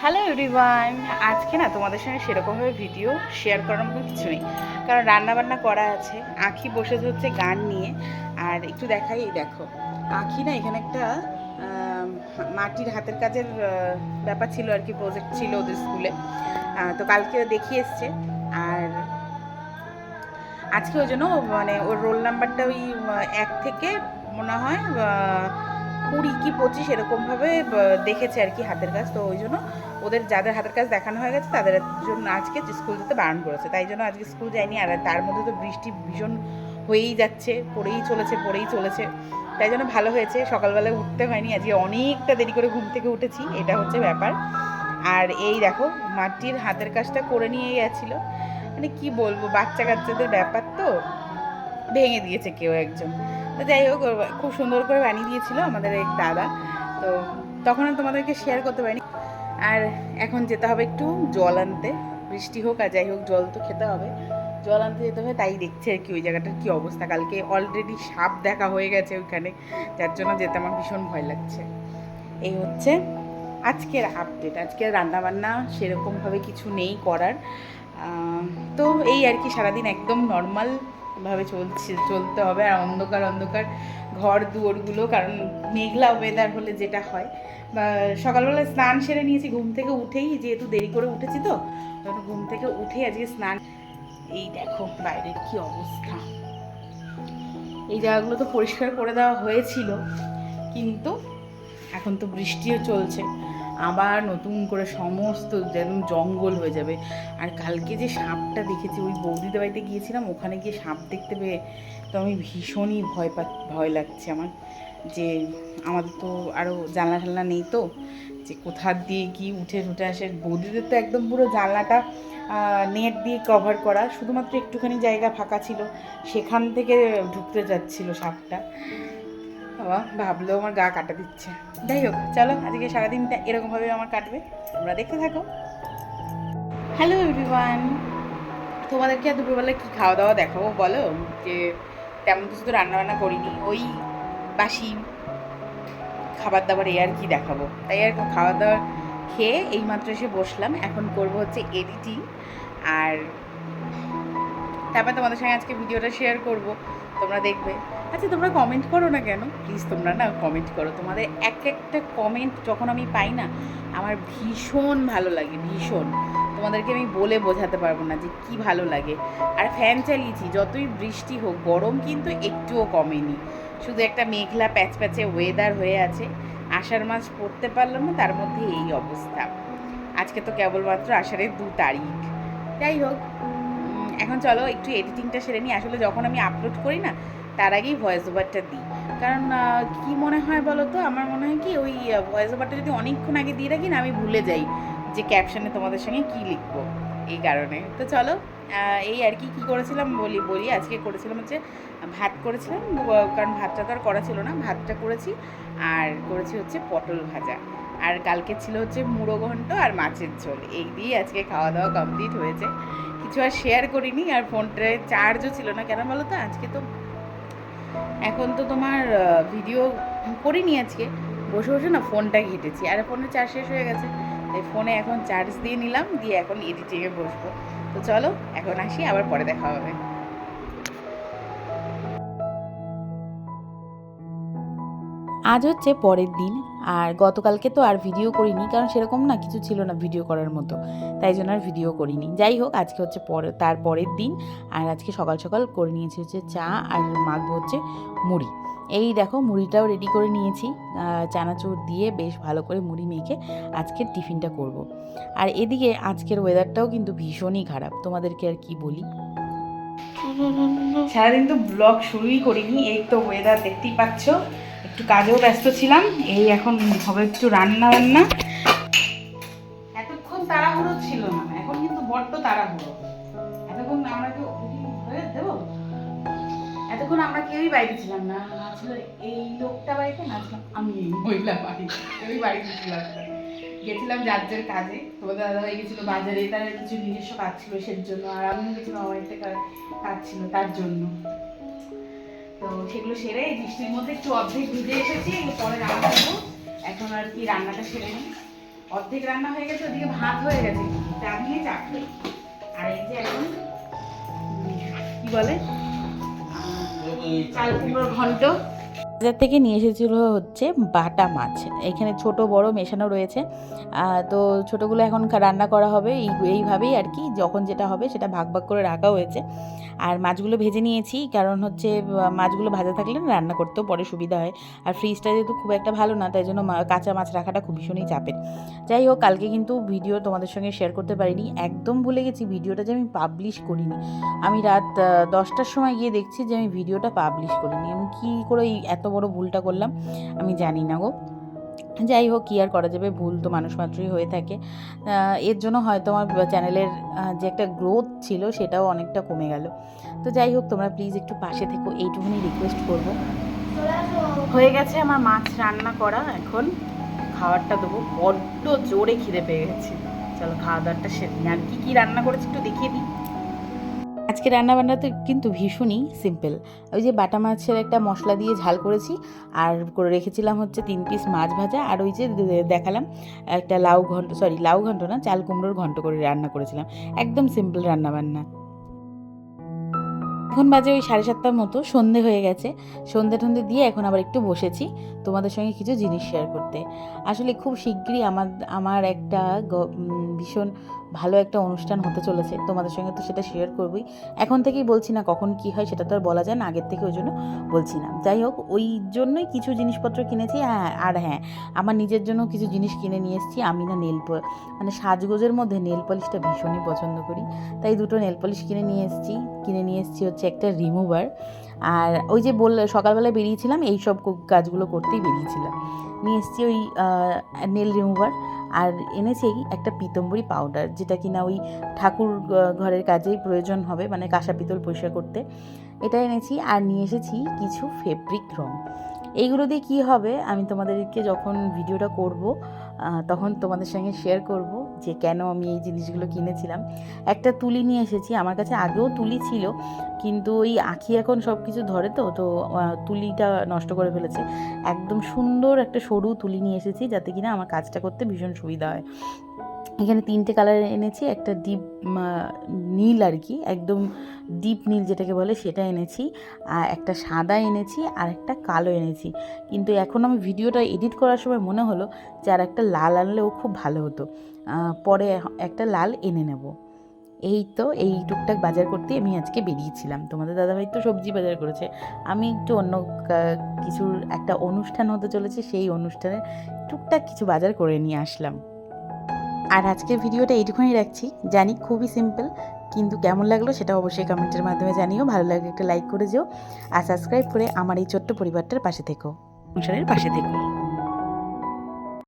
Hello everyone আজকে না তোমাদের সঙ্গে সেরকমভাবে ভিডিও শেয়ার করার মতো কিছু নেই। কারণ রান্নাবান্না করা আছে। আঁখি বসে ধরছে গান নিয়ে। আর একটু দেখাই দেখো। আঁখি না এখানে একটা মাটির হাতের কাজের ব্যাপার ছিল আর কি প্রজেক্ট ছিল ওদের স্কুলে তো কালকে দেখিয়ে এসছে। আর আজকে ওই জন্য মানে ওর রোল নাম্বারটা ওই এক থেকে মনে হয় কুড়ি কি পঁচিশ এরকমভাবে দেখেছে আর কি হাতের কাজ। তো ওই জন্য ওদের যাদের হাতের কাজ দেখানো হয়ে গেছে, তাদের জন্য আজকে স্কুল যেতে বারণ করেছে। তাই জন্য আজকে স্কুল যায়নি, আর তার মধ্যে তো বৃষ্টি ভীষণ হয়েই যাচ্ছে, পড়েই চলেছে পড়েই চলেছে। তাই জন্য ভালো হয়েছে সকালবেলায় উঠতে হয়নি, আজকে অনেকটা দেরি করে ঘুম থেকে উঠেছি, এটা হচ্ছে ব্যাপার। আর এই দেখো, মাটির হাতের কাজটা করে নিয়ে গেছিল। মানে কি বলব বাচ্চা কাচ্চাদের ব্যাপার তো। ভেঙে দিয়েছে কেউ একজন। তো যাই হোক খুব সুন্দর করে বানিয়ে দিয়েছিল আমাদের এক দাদা। তো তখন তোমাদেরকে শেয়ার করতে পারিনি। আর এখন যেতে হবে একটু জল আনতে। বৃষ্টি হোক আর যাই হোক, জল তো খেতে হবে। জল আনতে যেতে হবে, তাই দেখছে আর কি ওই জায়গাটার কি অবস্থা। কালকে অলরেডি সাপ দেখা হয়ে গেছে ওইখানে। যার জন্য যেতে আমার ভীষণ ভয় লাগছে। এই হচ্ছে আজকের আপডেট আজকের রান্নাবান্না সেরকমভাবে কিছু নেই করার। তো এই আর কি সারাদিন একদম নর্মাল ভাবে চলছে, চলতে হবে আর অন্ধকার অন্ধকার ঘর, দুয়ারগুলো, কারণ মেঘলা ওয়েদার হলে যেটা হয়। বা সকালবেলা স্নান সেরে নিয়েছি, ঘুম থেকে উঠেই যেহেতু দেরি করে উঠেছি তো, তখন ঘুম থেকে উঠে আজকে স্নান এই দেখো বাইরের কি অবস্থা। এই জায়গাগুলো তো পরিষ্কার করে দেওয়া হয়েছিল, কিন্তু এখন তো বৃষ্টিও চলছে। আবার নতুন করে সমস্ত যেন জঙ্গল হয়ে যাবে। আর কালকে যে সাপটা দেখেছি, ওই বৌদিদের বাড়িতে গিয়েছিলাম, ওখানে গিয়ে সাপ দেখতে পেয়ে তো আমি ভীষণই ভয় পা, ভয় লাগছে আমার। যে আমাদের তো আরও জানলা টালনা নেই তো, যে কোথা দিয়ে কি উঠে উঠে আসে। বৌদিদের তো একদম পুরো জানলাটা নেট দিয়ে কভার করা। শুধুমাত্র একটুখানি জায়গা ফাঁকা ছিল, সেখান থেকে ঢুকতে যাচ্ছিল সাপটা। বাবা, ভাবলেও আমার গা কাটা দিচ্ছে। যাই হোক, চলো, আজকে সারাদিনটা এরকমভাবে আমার কাটবে। তোমরা দেখতে থাকো। হ্যালো এভরিওয়ান তোমাদেরকে আর দুপুরবেলা কী খাওয়া দাওয়া দেখাবো বলো? যে তেমন কিছু তো রান্নাবান্না করিনি। ওই বাসি খাবার দাবার এই আর কি দেখাবো। তাই আর খাওয়া দাওয়া খেয়ে এইমাত্র এসে বসলাম। এখন করব হচ্ছে এডিটিং আর তারপর তোমাদের সঙ্গে আজকে ভিডিওটা শেয়ার করব। তোমরা দেখবে। আচ্ছা তোমরা কমেন্ট করো না কেন? প্লিজ তোমরা না কমেন্ট করো। তোমাদের এক একটা কমেন্ট যখন আমি পাই না, আমার ভীষণ ভালো লাগে, ভীষণ। তোমাদেরকে আমি বলে বোঝাতে পারব না যে কি ভালো লাগে। আর ফ্যান চালিয়েছি, যতই বৃষ্টি হোক, গরম কিন্তু একটুও কমেনি। শুধু একটা মেঘলা প্যাচ প্যাচে ওয়েদার হয়ে আছে। আষাঢ় মাস পড়তে পারলাম না, তার মধ্যে এই অবস্থা। আজকে তো কেবলমাত্র আষাঢ়ের দু তারিখ। যাই হোক। এখন চলো একটু এডিটিংটা সেরে নিই। আসলে যখন আমি আপলোড করি না, তার আগেই ভয়েস ওভারটা দিই। কারণ কি মনে হয় বলো তো আমার মনে হয় কি, ওই ভয়েস ওভারটা যদি অনেকক্ষণ আগে দিয়ে রাখি না, আমি ভুলে যাই যে ক্যাপশনে তোমাদের সঙ্গে কি লিখব। এই কারণে। তো চলো এই আর কি, কী করেছিলাম বলি বলি। আজকে করেছিলাম হচ্ছে, ভাত করেছিলাম। কারণ ভাতটা তো আর করা ছিল না। ভাতটা করেছি। আর করেছি হচ্ছে পটল ভাজা। আর কালকে ছিল হচ্ছে মুড়ো ঘন্ট আর মাছের ঝোল। এই দিয়ে আজকে খাওয়া দাওয়া কমপ্লিট হয়েছে। কিছু আর শেয়ার করিনি আর ফোনটায় চার্জও ছিল না। কেন বলো তো? আজকে তো এখন তো তোমার ভিডিও করিনি আজকে। বসে বসে না ফোনটা ঘেটেছি। আর ফোনের চার্জ শেষ হয়ে গেছে। তাই ফোনে এখন চার্জ দিয়ে নিলাম, দিয়ে এখন এডিটিংয়ে বসবো। তো চলো, এখন আসি, আবার পরে দেখা হবে। আজ হচ্ছে পরের দিন, আর গতকালকে তো আর ভিডিও করিনি, কারণ সেরকম না কিছু ছিল না ভিডিও করার মতো। তাই জন্য আর ভিডিও করিনি। যাই হোক, আজকে হচ্ছে পরে, তার পরের দিন, আর আজকে সকাল সকাল করে নিয়েছি হচ্ছে চা, আর মাখবো হচ্ছে মুড়ি। এই দেখো, মুড়িটাও রেডি করে নিয়েছি। চানাচুর দিয়ে বেশ ভালো করে মুড়ি মেখে আজকের টিফিনটা করব। আর এদিকে আজকের ওয়েদারটাও কিন্তু ভীষণই খারাপ। তোমাদেরকে আর কি বলি? সারাদিন তো ব্লগ শুরুই করিনি, এই তো ওয়েদার দেখতেই পাচ্ছ। একটু কাজেও ব্যস্ত ছিলাম, এই এখন হবে একটু রান্না বান্না। এতক্ষণ তাড়াহুড়ো ছিল না, এখন কিন্তু বড্ড তাড়াহুড়ো। এতক্ষণ আমরা কেউ দেবো? এতক্ষণ আমরা কেউই বাড়িতে ছিলাম না ছিল এই লোকটা বাড়িতে, না আমি। এই মহিলা বাড়ি কেউই বাড়িতে ছিলাম গেছিলাম যার কাজে, তোমাদের দাদা হয়ে গেছিল বাজারে তার কিছু নিজস্ব কাজ ছিল সের জন্য আর আমিও গেছিলাম আমার একটা কাজ ছিল তার জন্য। তো সেগুলো সেরে বৃষ্টির মধ্যে একটু অর্ধেক ভিজে এসেছি পরে রান্না করব। এখন আর কি রান্নাটা সেরে নিই। অর্ধেক রান্না হয়ে গেছে ওদিকে ভাত হয়ে গেছে। চা নিয়ে চাপড়ে আর এই যে এখন কি বলে? চাল কুমড়োর ঘন্ট। বাজার থেকে নিয়ে এসেছিল হচ্ছে বাটা মাছ। এখানে ছোট, বড় মেশানো রয়েছে। তো ছোটোগুলো এখন রান্না করা হবে। এই, এইভাবেই আর কি যখন যেটা হবে সেটা ভাগ ভাগ করে রাখা হয়েছে। আর মাছগুলো ভেজে নিয়েছি। কারণ হচ্ছে মাছগুলো ভাজা থাকলে রান্না করতেও পরে সুবিধা হয়। আর ফ্রিজটা যেহেতু খুব একটা ভালো না, তাই জন্য কাঁচা মাছ রাখাটা খুব ভীষণই চাপের। যাই হোক, কালকে কিন্তু ভিডিও তোমাদের সঙ্গে শেয়ার করতে পারিনি। একদম ভুলে গেছি ভিডিওটা যে আমি পাবলিশ করিনি। আমি রাত দশটার সময় গিয়ে দেখছি যে আমি ভিডিওটা পাবলিশ করিনি। আমি কী করে এত বড় ভুলটা করলাম, আমি জানি না গো। যাই হোক, কী আর করা যাবে? ভুল তো মানুষ মাত্রই হয়ে থাকে। এর জন্য হয়তো আমার চ্যানেলের যে একটা গ্রোথ ছিল সেটাও অনেকটা কমে গেল। তো যাই হোক, তোমরা প্লিজ একটু পাশে থেকো, এইটুকুনি রিকোয়েস্ট করব। হয়ে গেছে আমার মাছ রান্না করা, এখন খাবারটা দেবো। বড্ড জোরে খিদে পেয়ে গেছে। চলো খাওয়া দাওয়াটা সেরে আর কি কী রান্না করেছি একটু দেখিয়ে দিই। আজকে রান্নাবান্না তো কিন্তু ভীষণই সিম্পল ওই যে বাটা মাছের একটা মশলা দিয়ে ঝাল করেছি, আর করে রেখেছিলাম হচ্ছে তিন পিস মাছ ভাজা, আর ওই যে দেখালাম একটা লাউ ঘন্ট সরি লাউ ঘন্ট না, চাল কুমড়োর ঘন্ট করে রান্না করেছিলাম। একদম সিম্পল রান্নাবান্না। এখন বাজে ওই সাড়ে সাতটার মতো, সন্ধে হয়ে গেছে। সন্ধে টন্ধে দিয়ে এখন আবার একটু বসেছি তোমাদের সঙ্গে কিছু জিনিস শেয়ার করতে। আসলে খুব শিগগিরই আমার আমার একটা ভীষণ ভালো একটা অনুষ্ঠান হতে চলেছে। তোমাদের সঙ্গে তো সেটা শেয়ার করবই। এখন থেকেই বলছি না কখন কি হয়, সেটা তো আর বলা যায় না। আগের থেকে ওই জন্য বলছি না। যাই হোক, ওই জন্যই কিছু জিনিসপত্র কিনেছি। হ্যাঁ আর হ্যাঁ আমার নিজের জন্য কিছু জিনিস কিনে নিয়ে এসেছি। আমি না নেল মানে সাজগোজের মধ্যে নেল পলিশটা ভীষণই পছন্দ করি। তাই দুটো নেল পলিশ কিনে নিয়ে এসেছি। কিনে নিয়ে এসেছি হচ্ছে একটা রিমুভার আর ওই যে বললে, সকালবেলায় বেরিয়েছিলাম এই সব কাজগুলো করতেই বেরিয়েছিলাম। নিয়ে এসেছি ওই নেল রিমুভার আর এনেছি একটা পিতম্বরী পাউডার যেটা কি না ওই ঠাকুর ঘরের কাজেই প্রয়োজন হবে মানে কাঁসা পিতল পরিষ্কার করতে। এটা এনেছি আর নিয়ে এসেছি কিছু ফেব্রিক রং। এইগুলো দিয়ে কী হবে? আমি তোমাদেরকে যখন ভিডিওটা করব তখন তোমাদের সঙ্গে শেয়ার করব যে কেন আমি এই জিনিসগুলো কিনেছিলাম। একটা তুলি নিয়ে এসেছি, আমার কাছে আগেও তুলি ছিল, কিন্তু ওই আঁখি এখন সব কিছু ধরে তো তো তুলিটা নষ্ট করে ফেলেছে। একদম সুন্দর একটা সরু তুলি নিয়ে এসেছি যাতে কিনা আমার কাজটা করতে ভীষণ সুবিধা হয়। এখানে তিনটে কালার এনেছি, একটা ডিপ নীল আর কি একদম ডিপ নীল যেটাকে বলে সেটা এনেছি, আর একটা সাদা এনেছি, আর একটা কালো এনেছি। কিন্তু এখন আমি ভিডিওটা এডিট করার সময় মনে হলো যে আর একটা লাল আনলেও খুব ভালো হতো। পরে একটা লাল এনে নেব। এই তো, এই টুকটাক বাজার করতে আমি আজকে বেরিয়েছিলাম। তোমাদের দাদাভাই তো সবজি বাজার করেছে। আমি একটু অন্য কিছুর একটা অনুষ্ঠান হতে চলেছে, সেই অনুষ্ঠানে টুকটাক কিছু বাজার করে নিয়ে আসলাম। আর আজকের ভিডিওটা এইটুকুনি রাখছি। জানি খুবই সিম্পল কিন্তু কেমন লাগল সেটা অবশ্যই কমেন্টের মাধ্যমে জানিও। ভালো লাগলে একটা লাইক করে যেও আর সাবস্ক্রাইব করে আমার এই ছোট্ট পরিবারটার পাশে থেকো। সংসারের পাশে থেকো।